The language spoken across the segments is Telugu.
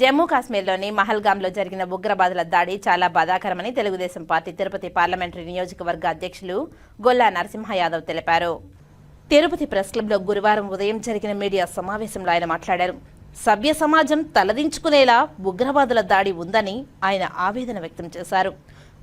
జమ్మూ కాశ్మీర్లోని మహల్గాంలో జరిగిన ఉగ్రవాదుల దాడి చాలా బాధాకరమని తెలుగుదేశం పార్టీ తిరుపతి పార్లమెంటరీ నియోజకవర్గ అధ్యక్షులు గొల్లా నరసింహ యాదవ్ తెలిపారు. తిరుపతి ప్రెస్ క్లబ్లో గురువారం ఉదయం జరిగిన మీడియా సమావేశంలో ఆయన మాట్లాడారు. సభ్య సమాజం తలదించుకునేలా ఉగ్రవాదుల దాడి ఉందని ఆయన ఆవేదన వ్యక్తం చేశారు.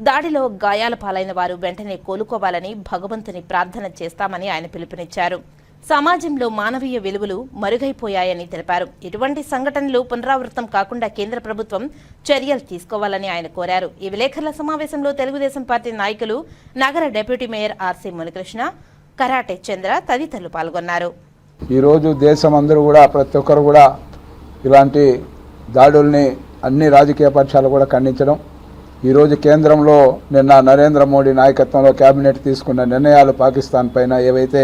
దాడిలో గాయాల పాలైన వారు వెంటనే కోలుకోవాలని భగవంతుని ప్రార్థన చేస్తామని ఆయన పిలుపునిచ్చారు. సమాజంలో మానవీయ విలువలు మరుగైపోయాయని తెలిపారు. ఇటువంటి సంఘటనలు పునరావృతం కాకుండా కేంద్ర ప్రభుత్వం చర్యలు తీసుకోవాలని ఆయన కోరారు. ఈ విలేకరుల సమావేశంలో తెలుగుదేశం పార్టీ నాయకులు నగర deputy mayor R C Munikrishna karate Chandra తదితరులు పాల్గొన్నారు. ఈరోజు దేశం అందరూ కూడా ప్రతి ఒక్కరు కూడా ఇలాంటి దాడుల్ని అన్ని రాజకీయ పక్షాలు కూడా ఖండించడం ఈరోజు కేంద్రంలో నిన్న నరేంద్ర మోడీ నాయకత్వంలో కేబినెట్ తీసుకున్న నిర్ణయాలు పాకిస్తాన్ పైన ఏవైతే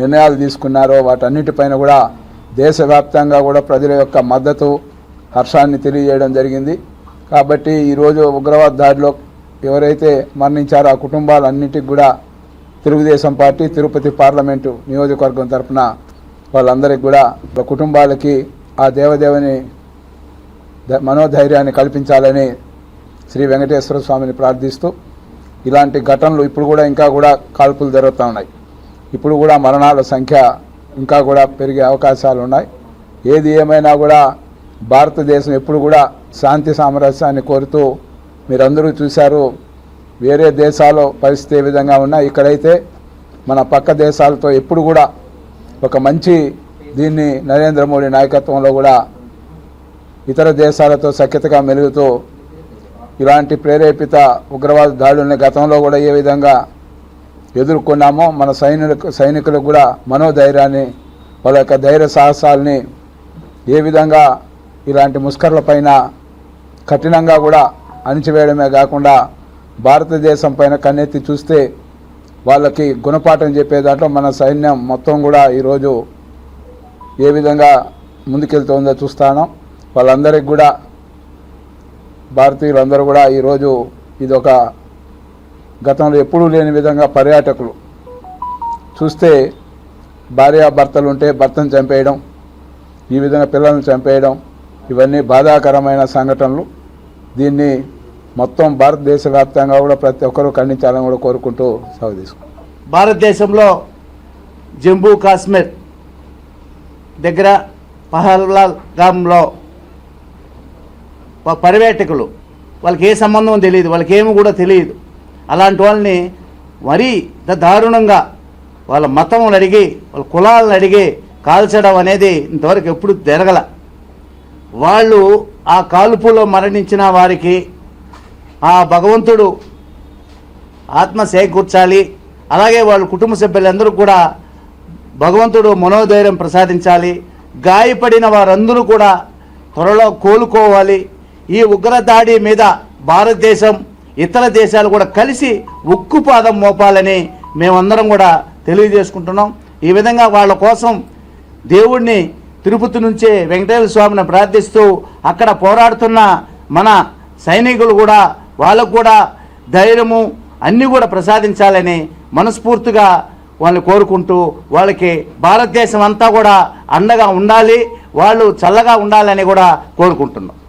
నిర్ణయాలు తీసుకున్నారో వాటన్నిటిపైన కూడా దేశవ్యాప్తంగా కూడా ప్రజల యొక్క మద్దతు హర్షాన్ని తెలియజేయడం జరిగింది. కాబట్టి ఈరోజు ఉగ్రవాద దాడిలో ఎవరైతే మరణించారో ఆ కుటుంబాలన్నింటికి కూడా తెలుగుదేశం పార్టీ తిరుపతి పార్లమెంటు నియోజకవర్గం తరఫున వాళ్ళందరికీ కూడా కుటుంబాలకి ఆ దేవదేవుని మనోధైర్యాన్ని కల్పించాలని శ్రీ వెంకటేశ్వర స్వామిని ప్రార్థిస్తూ ఇలాంటి ఘటనలు ఇప్పుడు కూడా ఇంకా కూడా కాల్పులు జరుగుతూ ఉన్నాయి. ఇప్పుడు కూడా మరణాల సంఖ్య ఇంకా కూడా పెరిగే అవకాశాలు ఉన్నాయి. ఏది ఏమైనా కూడా భారతదేశం ఎప్పుడు కూడా శాంతి సామరస్యాన్ని కోరుతూ మీరందరూ చూశారు. వేరే దేశాల్లో పరిస్థితి ఏ విధంగా ఉన్నా ఇక్కడైతే మన పక్క దేశాలతో ఎప్పుడు కూడా ఒక మంచి దీన్ని నరేంద్ర మోడీ నాయకత్వంలో కూడా ఇతర దేశాలతో సఖ్యతగా మెలుగుతూ ఇలాంటి ప్రేరేపిత ఉగ్రవాద దాడుల్ని గతంలో కూడా ఏ విధంగా ఎదుర్కొన్నామో మన సైనికు సైనికులకు కూడా మనోధైర్యాన్ని వాళ్ళ యొక్క ధైర్య సాహసాలని ఏ విధంగా ఇలాంటి ముస్కర్లపైన కఠినంగా కూడా అణిచివేయడమే కాకుండా భారతదేశం పైన కన్నెత్తి చూస్తే వాళ్ళకి గుణపాఠం చెప్పే దాంట్లో మన సైన్యం మొత్తం కూడా ఈరోజు ఏ విధంగా ముందుకెళ్తుందో చూస్తాను వాళ్ళందరికీ కూడా భారతీయులందరూ కూడా ఈరోజు ఇది ఒక గతంలో ఎప్పుడూ లేని విధంగా పర్యాటకులు చూస్తే భార్యాభర్తలు ఉంటే భర్తను చంపేయడం ఈ విధంగా పిల్లల్ని చంపేయడం ఇవన్నీ బాధాకరమైన సంఘటనలు. దీన్ని మొత్తం భారతదేశ వ్యాప్తంగా కూడా ప్రతి ఒక్కరూ ఖండించాలని కూడా కోరుకుంటూ సెలవు తీసుకుంటాం భారతదేశంలో జమ్మూ కాశ్మీర్ దగ్గర పహల్లాగంలో పర్యాటకులు వాళ్ళకి ఏ సంబంధం తెలియదు వాళ్ళకి ఏమి కూడా తెలియదు. అలాంటి వాళ్ళని మరీ దారుణంగా వాళ్ళ మతం అడిగి వాళ్ళ కులాలను అడిగి కాల్చడం అనేది ఇంతవరకు ఎప్పుడు జరగల. వాళ్ళు ఆ కాల్పులో మరణించిన వారికి ఆ భగవంతుడు ఆత్మ సేకూర్చాలి. అలాగే వాళ్ళ కుటుంబ సభ్యులందరూ కూడా భగవంతుడు మనోధైర్యం ప్రసాదించాలి. గాయపడిన వారందరూ కూడా త్వరలో కోలుకోవాలి. ఈ ఉగ్ర దాడి మీద భారతదేశం ఇతర దేశాలు కూడా కలిసి ఉక్కుపాదం మోపాలని మేమందరం కూడా తెలియజేసుకుంటున్నాం. ఈ విధంగా వాళ్ళ కోసం దేవుణ్ణి తిరుపతి నుంచే వెంకటేశ్వర స్వామిని ప్రార్థిస్తూ అక్కడ పోరాడుతున్న మన సైనికులు కూడా వాళ్ళకు కూడా ధైర్యము అన్నీ కూడా ప్రసాదించాలని మనస్ఫూర్తిగా వాళ్ళని కోరుకుంటూ వాళ్ళకి భారతదేశం అంతా కూడా అండగా ఉండాలి వాళ్ళు చల్లగా ఉండాలని కూడా కోరుకుంటున్నాం.